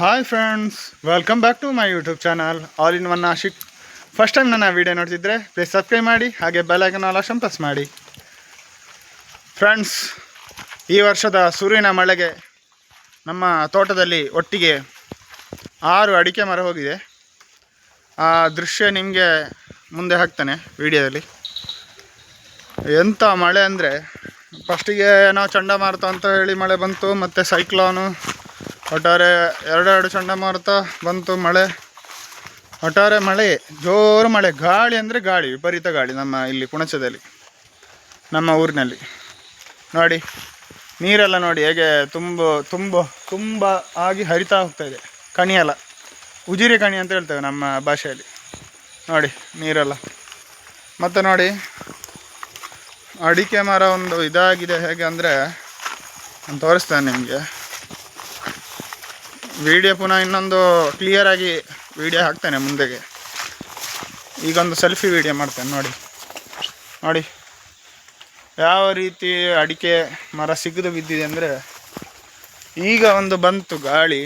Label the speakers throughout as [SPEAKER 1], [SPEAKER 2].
[SPEAKER 1] Hi friends welcome back to my YouTube channel all in one Ashiq first time ನನ್ನ video ನೋಡ್ತಿದ್ರೆ please subscribe ಮಾಡಿ, ಹಾಗೆ bell icon all press ಮಾಡಿ. Friends ಈ ವರ್ಷದ ಸೂರ್ಯನ ಮಳೆಗೆ ನಮ್ಮ ತೋಟದಲ್ಲಿ ಒಟ್ಟಿಗೆ ಆರು ಅಡಿಕೆ ಮರ ಹೋಗಿದೆ. ಆ ದೃಶ್ಯ ನಿಮಗೆ ಮುಂದೆ ಹಾಕ್ತಾನೆ ವಿಡಿಯೋದಲ್ಲಿ. ಎಂಥ ಮಳೆ ಅಂದರೆ ಫಸ್ಟಿಗೆ ಏನೋ ಚಂಡಮಾರುತ ಅಂತ ಹೇಳಿ ಮಳೆ ಬಂತು, ಮತ್ತು ಸೈಕ್ಲೋನು ಒಟ್ಟಾರೆ ಎರಡೆರಡು ಚಂಡಮಾರುತ ಬಂತು ಮಳೆ. ಒಟ್ಟಾರೆ ಮಳೆ, ಜೋರು ಮಳೆ, ಗಾಳಿ ಅಂದರೆ ಗಾಳಿ, ವಿಪರೀತ ಗಾಳಿ ನಮ್ಮ ಇಲ್ಲಿ ಕುಣಚದಲ್ಲಿ, ನಮ್ಮ ಊರಿನಲ್ಲಿ. ನೋಡಿ, ನೀರೆಲ್ಲ ನೋಡಿ ಹೇಗೆ ತುಂಬ ತುಂಬ ತುಂಬ ಆಗಿ ಹರಿತಾ ಹೋಗ್ತಾ ಇದೆ. ಕಣಿಯಲ್ಲ, ಉಜಿರಿ ಕಣಿ ಅಂತ ಹೇಳ್ತೇವೆ ನಮ್ಮ ಭಾಷೆಯಲ್ಲಿ. ನೋಡಿ, ನೀರೆಲ್ಲ. ಮತ್ತು ನೋಡಿ, ಅಡಿಕೆ ಮರ ಒಂದು ಇದಾಗಿದೆ ಹೇಗೆ ಅಂದರೆ, ನಾನು ತೋರಿಸ್ತೇನೆ ನಿಮಗೆ. ವಿಡಿಯೋ ಪುನಃ ಇನ್ನೊಂದು ಕ್ಲಿಯರಾಗಿ ವಿಡಿಯೋ ಹಾಕ್ತೇನೆ ಮುಂದೆಗೆ. ಈಗೊಂದು ಸೆಲ್ಫಿ ವಿಡಿಯೋ ಮಾಡ್ತೇನೆ, ನೋಡಿ. ನೋಡಿ. ಯಾವ ರೀತಿ ಅಡಿಕೆ ಮರ ಸಿಗದು ಬಿದ್ದಿದೆ ಅಂದರೆ ಈಗ ಒಂದು ಬಂತು ಗಾಳಿ.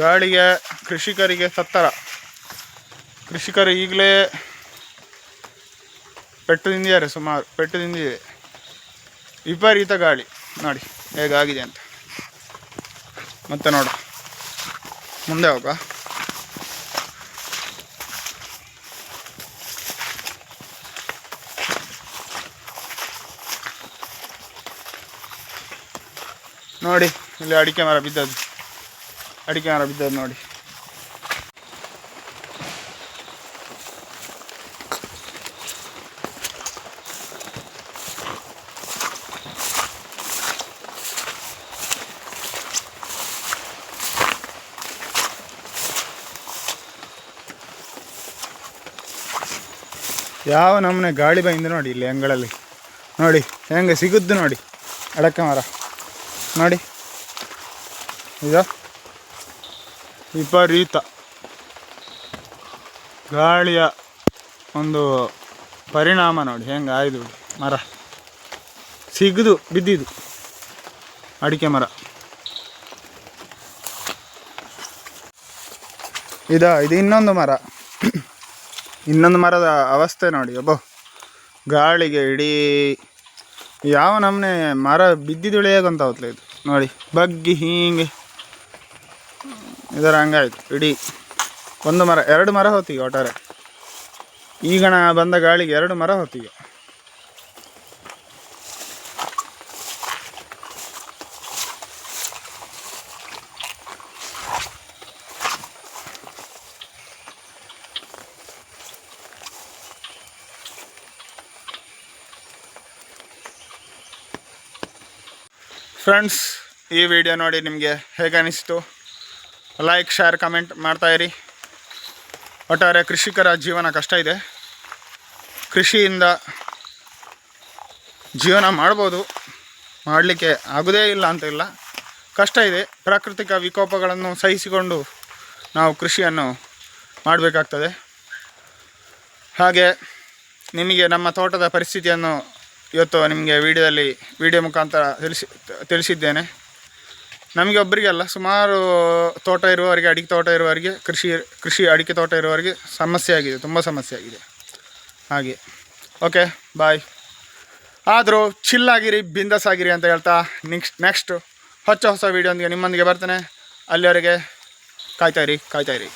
[SPEAKER 1] ಗಾಳಿಗೆ ಕೃಷಿಕರಿಗೆ ಸತ್ತರ ಕೃಷಿಕರು ಈಗಲೇ ಪೆಟ್ಟು ತಿಂದಿದ್ದಾರೆ ಸುಮಾರು ಪೆಟ್ಟು ತಿಂದಿದೆ ವಿಪರೀತ ಗಾಳಿ. ನೋಡಿ, ಹೇಗಾಗಿದೆ ಅಂತ. ಮತ್ತೆ ನೋಡು. ಮುಂದೆ ಹೋಗ. ನೋಡಿ ಇಲ್ಲಿ ಅಡಿಕೆ ಮರ ಬಿದ್ದದ್ದು. ಅಡಿಕೆ ಮರ ಬಿದ್ದದ್ದು ನೋಡಿ. ಯಾವ ನಮ್ಮನೆ ಗಾಳಿ ಬಂದು ನೋಡಿ ಇಲ್ಲಿ ಅಂಗಳಲ್ಲಿ. ನೋಡಿ, ಹೆಂಗೆ ಸಿಗುದ್ದು ನೋಡಿ. ಅಡಕ ಮರ. ನೋಡಿ. ಇದು ವಿಪರೀತ ಗಾಳಿಯ ಒಂದು ಪರಿಣಾಮ ನೋಡಿ, ಹೆಂಗೆ ಆಯ್ದು ಮರ. ಸಿಗದು, ಬಿದ್ದಿದ್ದು ಅಡಿಕೆ ಮರ. ಇದ, ಇದು ಇನ್ನೊಂದು ಮರ. ಇನ್ನೊಂದು ಮರದ ಅವಸ್ಥೆ ನೋಡಿ. ಒಬ್ಬ ಗಾಳಿಗೆ ಇಡೀ ಯಾವ ನಮ್ಮನೆ ಮರ ಬಿದ್ದಿದುಳೆ ಗೊತ್ತಾವತ್ಲೆ ಇದು. ನೋಡಿ, ಬಗ್ಗಿ ಹೀಗೆ. ಇದರ ಹಂಗಾಯ್ತು. ಇಡೀ ಒಂದು ಮರ, ಎರಡು ಮರ ಹೊತ್ತಿಗೆ ಒಟ್ಟಾರೆ. ಈಗಣ ಬಂದ ಗಾಳಿಗೆ ಎರಡು ಮರ ಹೊತ್ತಿಗೆ. ಫ್ರೆಂಡ್ಸ್ ಈ ವಿಡಿಯೋ ನೋಡಿ ನಿಮಗೆ ಹೇಗೆ ಅನಿಸ್ತು ಲೈಕ್ ಶೇರ್ ಕಮೆಂಟ್ ಮಾಡ್ತಾಯಿರಿ ಒಟ್ಟಾರೆ ಕೃಷಿಕರ ಜೀವನ ಕಷ್ಟ ಇದೆ. ಕೃಷಿಯಿಂದ ಜೀವನ ಮಾಡ್ಬೋದು. ಮಾಡಲಿಕ್ಕೆ ಆಗೋದೇ ಇಲ್ಲ ಅಂತ ಇಲ್ಲ. ಕಷ್ಟ ಇದೆ. ಪ್ರಾಕೃತಿಕ ವಿಕೋಪಗಳನ್ನು ಸಹಿಸಿಕೊಂಡು ನಾವು ಕೃಷಿಯನ್ನು ಮಾಡಬೇಕಾಗ್ತದೆ. ಹಾಗೆ ನಿಮಗೆ ನಮ್ಮ ತೋಟದ ಪರಿಸ್ಥಿತಿಯನ್ನು ಇವತ್ತು ನಿಮಗೆ ವಿಡಿಯೋದಲ್ಲಿ, ವಿಡಿಯೋ ಮುಖಾಂತರ ತಿಳಿಸಿ, ತಿಳಿಸಿದ್ದೇನೆ. ನಮಗೆ ಒಬ್ಬರಿಗೆಲ್ಲ ಸುಮಾರು ತೋಟ ಇರುವವರಿಗೆ, ಅಡಿಕೆ ತೋಟ ಇರುವವರಿಗೆ, ಕೃಷಿ ಕೃಷಿ ಅಡಿಕೆ ತೋಟ ಇರುವವರಿಗೆ ಸಮಸ್ಯೆ ಆಗಿದೆ, ತುಂಬ ಸಮಸ್ಯೆ ಆಗಿದೆ. ಹಾಗೆ. ಓಕೆ ಬಾಯ್ ಆದರೂ ಚಿಲ್ಲಾಗಿರಿ ಬಿಂದಸ್ ಆಗಿರಿ ಅಂತ ಹೇಳ್ತಾ ನೆಕ್ಸ್ಟ್ ನೆಕ್ಸ್ಟ್ ಹೊಸ ಹೊಸ ವೀಡಿಯೋಂದಿಗೆ ನಿಮ್ಮೊಂದಿಗೆ ಬರ್ತೇನೆ. ಅಲ್ಲಿವರೆಗೆ ಕಾಯ್ತಾಯಿರಿ ಕಾಯ್ತಾಯಿರಿ